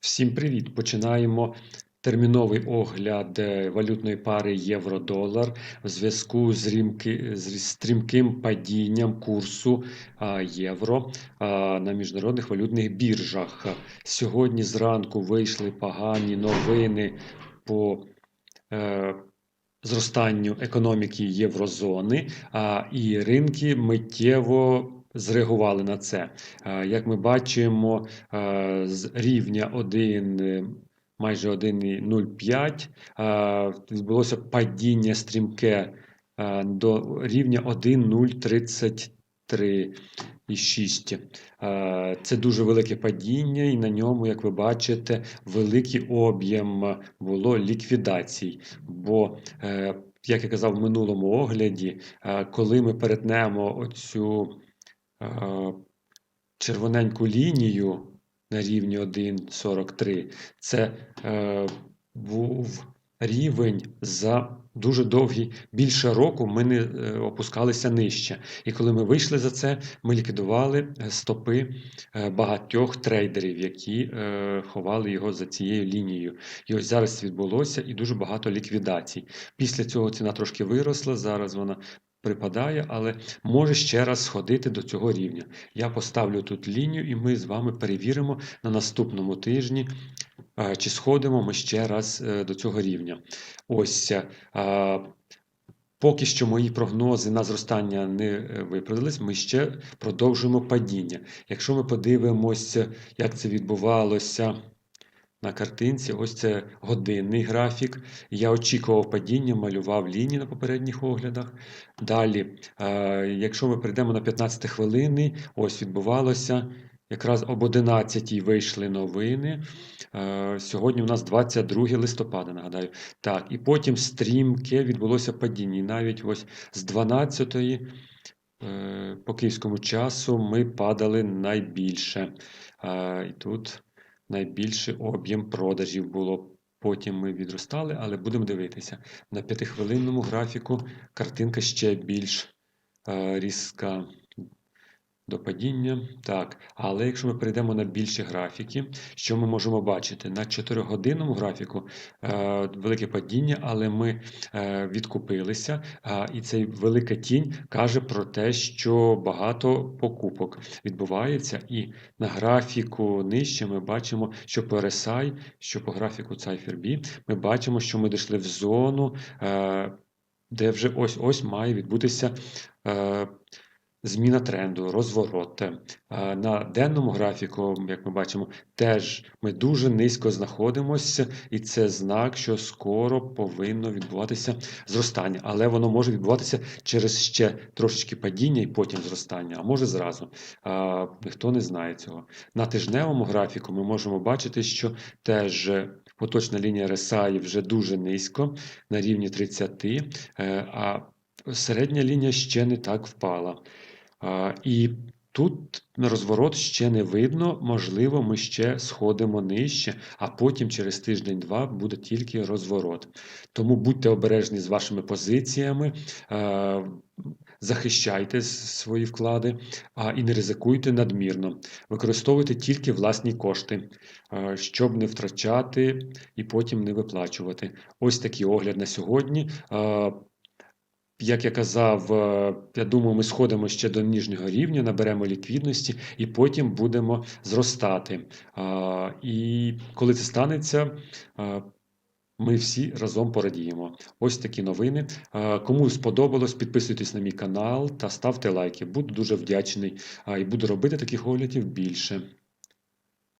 Всім привіт! Починаємо терміновий огляд е, валютної пари євро-долар в зв'язку з, рімки- з стрімким падінням курсу євро на міжнародних валютних біржах. Сьогодні зранку вийшли погані новини по е, зростанню економіки єврозони, і ринки миттєво зреагували на це. Як ми бачимо, з рівня 1, е, майже 1,05 відбулося падіння стрімке до рівня 1,033,6. А, Це дуже велике падіння, і на ньому, як ви бачите, великий об'єм було ліквідацій. Бо, е, як я казав в минулому огляді, е, коли ми перетнемо оцю е, червоненьку лінію на рівні 1,43, це е, був рівень за дуже довгий, більше року ми не е, опускалися нижче. І коли ми вийшли за це, ми ліквідували стопи е, багатьох трейдерів, які ховали його за цією лінією. І ось зараз відбулося і дуже багато ліквідацій. Після цього ціна трошки виросла, зараз вона припадає, але може ще раз сходити до цього рівня. Я поставлю тут лінію, і ми з вами перевіримо на наступному тижні, е, чи сходимо ми ще раз е, до цього рівня. Ось. е, Поки що мої прогнози на зростання не виправдались, ми ще продовжуємо падіння. Якщо ми подивимося, як це відбувалося на картинці, ось це годинний графік. Я очікував падіння, малював лінії на попередніх оглядах. Далі, е, якщо ми прийдемо на 15 хвилини, ось відбувалося. Якраз об 11 вийшли новини. Е, Сьогодні у нас 22 листопада, нагадаю. Так, і потім стрімке відбулося падіння. Навіть ось з 12 е, по київському часу ми падали найбільше. І тут найбільший об'єм продажів було. Потім ми відростали, але будемо дивитися. На п'ятихвилинному графіку картинка ще більш е, різка до падіння. Так, але якщо ми перейдемо на більші графіки, що ми можемо бачити? На 4-годинному графіку е, велике падіння, але ми е, відкупилися, е, і цей велика тінь каже про те, що багато покупок відбувається. І на графіку нижче ми бачимо, що по RSI, що по графіку Cypher-B, ми бачимо, що ми дійшли в зону, е, де вже ось-ось має відбутися. Е, Зміна тренду, розворот. На денному графіку, як ми бачимо, теж ми дуже низько знаходимося, і це знак, що скоро повинно відбуватися зростання. Але воно може відбуватися через ще трошечки падіння і потім зростання, а може зразу. А, Ніхто не знає цього. На тижневому графіку ми можемо бачити, що теж поточна лінія RSI вже дуже низько, на рівні 30, е, а середня лінія ще не так впала. І тут розворот ще не видно, можливо, ми ще сходимо нижче, а потім через тиждень-два буде тільки розворот. Тому будьте обережні з вашими позиціями, захищайте свої вклади а, і не ризикуйте надмірно. Використовуйте тільки власні кошти, щоб не втрачати і потім не виплачувати. Ось такий огляд на сьогодні. Е, як я казав, е, я думаю, ми сходимо ще до ніжнього рівня, наберемо ліквідності і потім будемо зростати. І коли це станеться, ми всі разом порадіємо. Ось такі новини. Кому сподобалось, підписуйтесь на мій канал та ставте лайки. Буду дуже вдячний і буду робити таких оглядів більше.